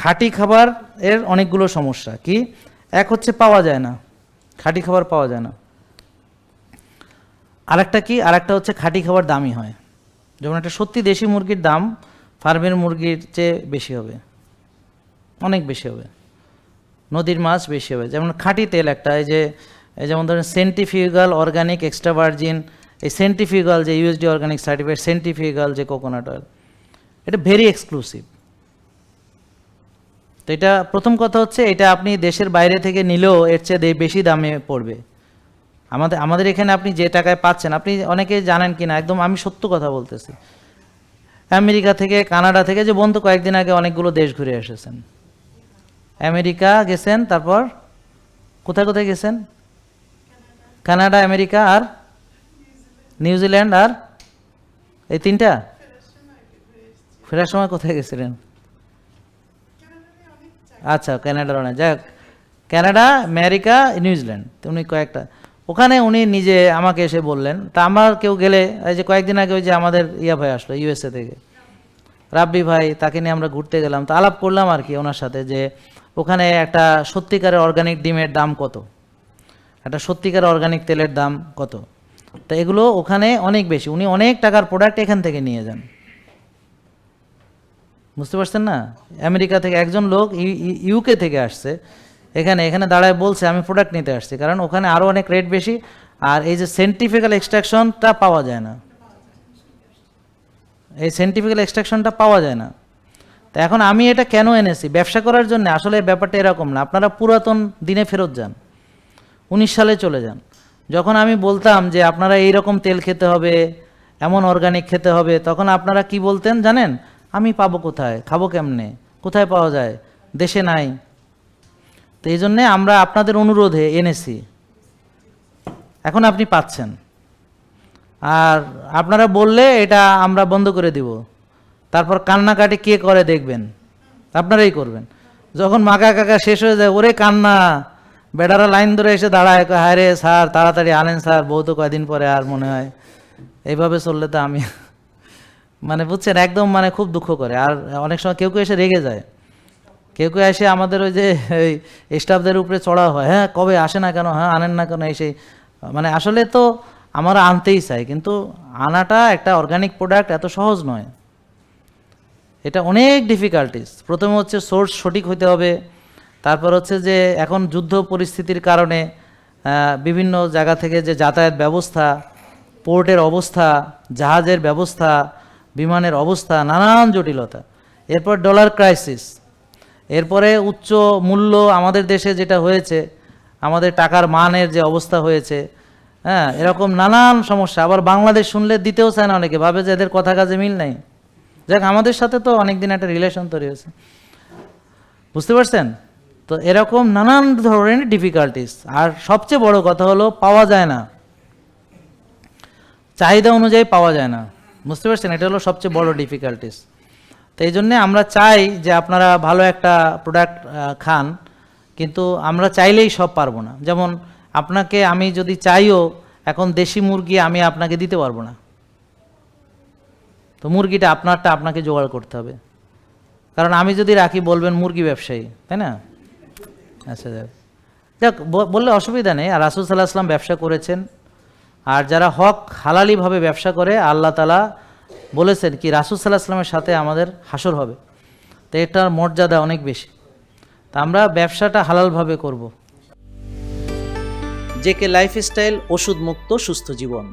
খাঁটি খাবার এর অনেকগুলো সমস্যা। কি? এক হচ্ছে পাওয়া যায় না। খাঁটি খাবার পাওয়া যায় না। আরেকটা কি? আরেকটা হচ্ছে খাঁটি খাবার দামি হয়। যেমন একটা সত্যি দেশি মুরগির দাম ফার্মের মুরগির চেয়ে বেশি হবে। অনেক বেশি হবে। নদীর মাছ বেশি হবে। যেমন খাঁটি তেল একটা, এই যে যেমন ধরেন সেন্টিফিউগাল অর্গানিক এক্সট্রা ভার্জিন এই সেন্টিফিউগাল যে ইউএসডি অর্গানিক সার্টিফিকেট সেন্টিফিউগাল যে কোকোনাট অয়েল এটা ভেরি এক্সক্লুসিভ তো এটা প্রথম কথা হচ্ছে, এটা আপনি দেশের বাইরে থেকে নিলেও এর চেয়ে বেশি দামে পড়বে। আমাদের আমাদের এখানে আপনি যে টাকায় পাচ্ছেন, আপনি অনেকে জানেন কি না একদম আমি সত্য কথা বলতেছি। আমেরিকা থেকে, কানাডা থেকে, যে বন্ধু কয়েকদিন আগে অনেকগুলো দেশ ঘুরে এসেছেন। আমেরিকা গেছেন, তারপর কোথায় কোথায় গেছেন? কানাডা, আমেরিকা আর নিউজিল্যান্ড আর এই তিনটা? ফেরার সময় কোথায় গেছিলেন? আচ্ছা কানাডার অনেক যাই হোক, কানাডা আমেরিকা নিউজিল্যান্ড উনি কয়েকটা। ওখানে উনি নিজে আমাকে এসে বললেন তা আমার কেউ গেলে এই যে কয়েকদিন আগে ওই যে আমাদের ইয়া ভাই আসলো ইউএসএ থেকে। রাব্বি ভাই তাকে নিয়ে আমরা ঘুরতে গেলাম। তো আলাপ করলাম আর কি ওনার সাথে যে ওখানে একটা সত্যিকারের অর্গানিক ডিমের দাম কত? একটা সত্যিকারের অর্গানিক তেলের দাম কত? তো এগুলো ওখানে অনেক বেশি। উনি অনেক টাকার প্রোডাক্ট এখান থেকে নিয়ে যান। বুঝতে পারছেন না? আমেরিকা থেকে একজন লোক ইউকে থেকে আসছে। এখানে এখানে দাঁড়ায় বলছে, আমি প্রোডাক্ট নিতে আসছি। কারণ ওখানে আরও অনেক রেট বেশি। আর এই যে সেন্টিফিক্যাল এক্সট্রাকশনটা পাওয়া যায় না। এই সেন্টিফিক্যাল এক্সট্রাকশনটা পাওয়া যায় না। তো এখন আমি এটা কেন এনেছি? ব্যবসা করার জন্য? আসলে ব্যাপারটা এরকম না। আপনারা পুরাতন দিনে ফেরত যান। উনিশ সালে চলে যান। যখন আমি বলতাম যে আপনারা এই রকম তেল খেতে হবে, এমন অর্গানিক খেতে হবে, তখন আপনারা কি বলতেন জানেন? আমি পাবো কোথায়? খাব কেমনে? কোথায় পাওয়া যায়? দেশে নাই। তো এই জন্যে আমরা আপনাদের অনুরোধে এনেছি। এখন আপনি পাচ্ছেন। আর আপনারা বললে এটা আমরা বন্ধ করে দিব। তারপর কান্নাকাটি কে করে দেখবেন? আপনারাই করবেন। যখন মাকা কাকা শেষ হয়ে যায়, ওরে কান্না! বেডারা লাইন ধরে এসে দাঁড়ায় হায় রে স্যার, তাড়াতাড়ি আনেন স্যার, বউ তো কয়দিন পরে আর মনে হয়। এইভাবে চললে তো আমি মানে বুঝছেন, একদম মানে খুব দুঃখ করে। আর অনেক সময় কেউ কেউ এসে রেগে যায়। কেউ কেউ এসে আমাদের ওই যে, এই স্টাফদের উপরে চড়া হয়। হ্যাঁ কবে আসে না কেন? হ্যাঁ আনেন না কেন? এসে মানে আসলে তো আমরা আনতেই চাই, কিন্তু আনাটা একটা অর্গানিক প্রোডাক্ট এত সহজ নয়। এটা অনেক ডিফিকাল্টিস প্রথমে হচ্ছে সোর্স সঠিক হতে হবে। তারপর হচ্ছে যে, এখন যুদ্ধ পরিস্থিতির কারণে বিভিন্ন জায়গা থেকে যে যাতায়াত ব্যবস্থা পোর্টের অবস্থা, জাহাজের ব্যবস্থা বিমানের অবস্থা নানান জটিলতা। এরপর ডলার ক্রাইসিস এরপরে উচ্চ মূল্য আমাদের দেশে যেটা হয়েছে, আমাদের টাকার মানের যে অবস্থা হয়েছে হ্যাঁ এরকম নানান সমস্যা। আবার বাংলাদেশ শুনলে দিতেও চায় না অনেকে, ভাবে যে এদের কথা কাজে মিল নাই। যাক, আমাদের সাথে তো অনেকদিন একটা রিলেশন তৈরি হয়েছে। বুঝতে পারছেন? তো এরকম নানান ধরনের ডিফিকাল্টিস আর সবচেয়ে বড় কথা হলো, পাওয়া যায় না। চাহিদা অনুযায়ী পাওয়া যায় না। বুঝতে পারছেন? এটা হলো সবচেয়ে বড় ডিফিকাল্টিস তো এই জন্যে আমরা চাই যে আপনারা ভালো একটা প্রোডাক্ট খান, কিন্তু আমরা চাইলেই সব পারব না। যেমন আপনাকে আমি যদি চাইও, এখন দেশি মুরগি আমি আপনাকে দিতে পারব না। তো মুরগিটা আপনারটা আপনাকে জোগাড় করতে হবে। কারণ আমি যদি রাখি, বলবেন মুরগি ব্যবসায়ী, তাই না? আচ্ছা যাক। বললে অসুবিধা নেই। আর রাসুল সাল্লাহ আসলাম ব্যবসা করেছেন। আর যারা হক হালালিভাবে ব্যবসা করে, আল্লাহ তালা বলেছেন কি, রাসুল সাল্লাহ আসলামের সাথে আমাদের হাসর হবে। তো এটার মর্যাদা অনেক বেশি। তা আমরা ব্যবসাটা হালালভাবে করব। জেকে লাইফস্টাইল ওষুধ মুক্ত সুস্থ জীবন।